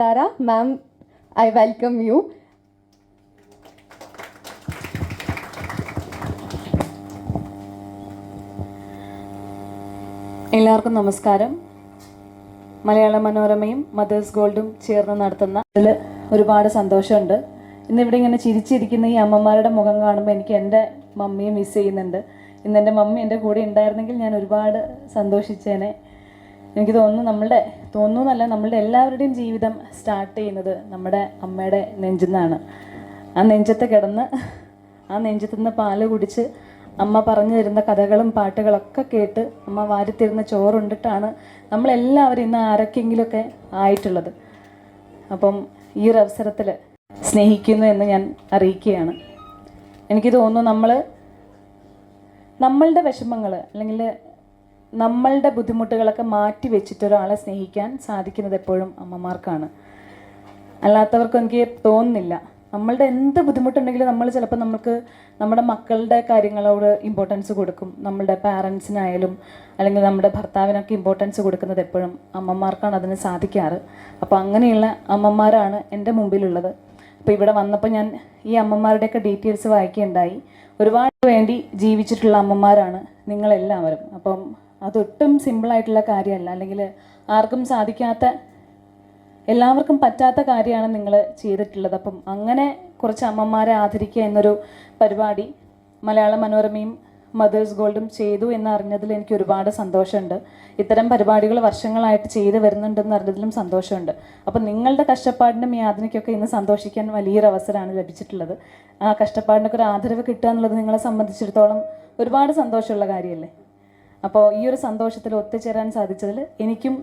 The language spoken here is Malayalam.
Tara, ma'am, I welcome you. എല്ലാവർക്കും നമസ്കാരം. മലയാള മനോരമയും മദേഴ്സ് ഗോൾഡും ചേർന്ന് നടത്തുന്ന അതിൽ ഒരുപാട് സന്തോഷമുണ്ട്. ഇന്നിവിടെ ഇങ്ങനെ ചിരിച്ചിരിക്കുന്ന ഈ അമ്മമാരുടെ മുഖം കാണുമ്പോൾ എനിക്ക് എന്റെ മമ്മിയെ മിസ് ചെയ്യുന്നുണ്ട്. ഇന്ന് എന്റെ മമ്മി എന്റെ കൂടെ ഉണ്ടായിരുന്നെങ്കിൽ ഞാൻ ഒരുപാട് സന്തോഷിച്ചേനെ. എനിക്ക് തോന്നുന്നു നമ്മളുടെ തോന്നുന്നല്ല നമ്മളുടെ എല്ലാവരുടെയും ജീവിതം സ്റ്റാർട്ട് ചെയ്യുന്നത് നമ്മുടെ അമ്മയുടെ നെഞ്ചിൽ നിന്നാണ് ആ നെഞ്ചത്ത് കിടന്ന് ആ നെഞ്ചത്തു നിന്ന് പാൽ കുടിച്ച് അമ്മ പറഞ്ഞു തരുന്ന കഥകളും പാട്ടുകളൊക്കെ കേട്ട് അമ്മ വാരിത്തരുന്ന ചോറുണ്ടിട്ടാണ് നമ്മളെല്ലാവരും ഇന്ന് ആരൊക്കെങ്കിലുമൊക്കെ ആയിട്ടുള്ളത്. അപ്പം ഈ ഒരു അവസരത്തിൽ സ്നേഹിക്കുന്നു എന്ന് ഞാൻ അറിയിക്കുകയാണ്. എനിക്ക് തോന്നുന്നു നമ്മൾ നമ്മളുടെ വിഷമങ്ങൾ അല്ലെങ്കിൽ നമ്മളുടെ ബുദ്ധിമുട്ടുകളൊക്കെ മാറ്റി വെച്ചിട്ട് ഒരാളെ സ്നേഹിക്കാൻ സാധിക്കുന്നത് എപ്പോഴും അമ്മമാർക്കാണ്. അല്ലാത്തവർക്ക് എനിക്ക് തോന്നുന്നില്ല. നമ്മളുടെ എന്ത് ബുദ്ധിമുട്ടുണ്ടെങ്കിലും നമ്മൾ ചിലപ്പോൾ നമുക്ക് നമ്മുടെ മക്കളുടെ കാര്യങ്ങളോട് ഇമ്പോർട്ടൻസ് കൊടുക്കും. നമ്മളുടെ പാരൻസിനായാലും അല്ലെങ്കിൽ നമ്മുടെ ഭർത്താവിനൊക്കെ ഇമ്പോർട്ടൻസ് കൊടുക്കുന്നത് എപ്പോഴും അമ്മമാർക്കാണ് അതിന് സാധിക്കാറ്. അപ്പോൾ അങ്ങനെയുള്ള അമ്മമാരാണ് എന്റെ മുമ്പിലുള്ളത്. അപ്പോൾ ഇവിടെ വന്നപ്പോൾ ഞാൻ ഈ അമ്മമാരുടെയൊക്കെ ഡീറ്റെയിൽസ് വായിക്കുകയുണ്ടായി. ഒരുപാട് വേണ്ടി ജീവിച്ചിട്ടുള്ള അമ്മമാരാണ് നിങ്ങളെല്ലാവരും. അപ്പം അതൊട്ടും സിമ്പിളായിട്ടുള്ള കാര്യമല്ല. അല്ലെങ്കിൽ ആർക്കും സാധിക്കാത്ത എല്ലാവർക്കും പറ്റാത്ത കാര്യമാണ് നിങ്ങൾ ചെയ്തിട്ടുള്ളത്. അപ്പം അങ്ങനെ കുറച്ച് അമ്മമാരെ ആദരിക്കുക എന്നൊരു പരിപാടി മലയാള മനോരമയും മദേഴ്സ് ഗോൾഡും ചെയ്തു എന്നറിഞ്ഞതിൽ എനിക്ക് ഒരുപാട് സന്തോഷമുണ്ട്. ഇത്തരം പരിപാടികൾ വർഷങ്ങളായിട്ട് ചെയ്തു വരുന്നുണ്ടെന്ന് അറിഞ്ഞതിലും സന്തോഷമുണ്ട്. അപ്പം നിങ്ങളുടെ കഷ്ടപ്പാടിനും യാതനയ്ക്കൊക്കെ ഇന്ന് സന്തോഷിക്കാൻ വലിയൊരു അവസരമാണ് ലഭിച്ചിട്ടുള്ളത്. ആ കഷ്ടപ്പാടിനൊക്കെ ഒരു ആദരവ് കിട്ടുക എന്നുള്ളത് നിങ്ങളെ സംബന്ധിച്ചിടത്തോളം ഒരുപാട് സന്തോഷമുള്ള കാര്യമല്ലേ? അപ്പോൾ ഈ ഒരു സന്തോഷത്തിൽ ഒത്തുചേരാൻ സാധിച്ചതിൽ എനിക്കും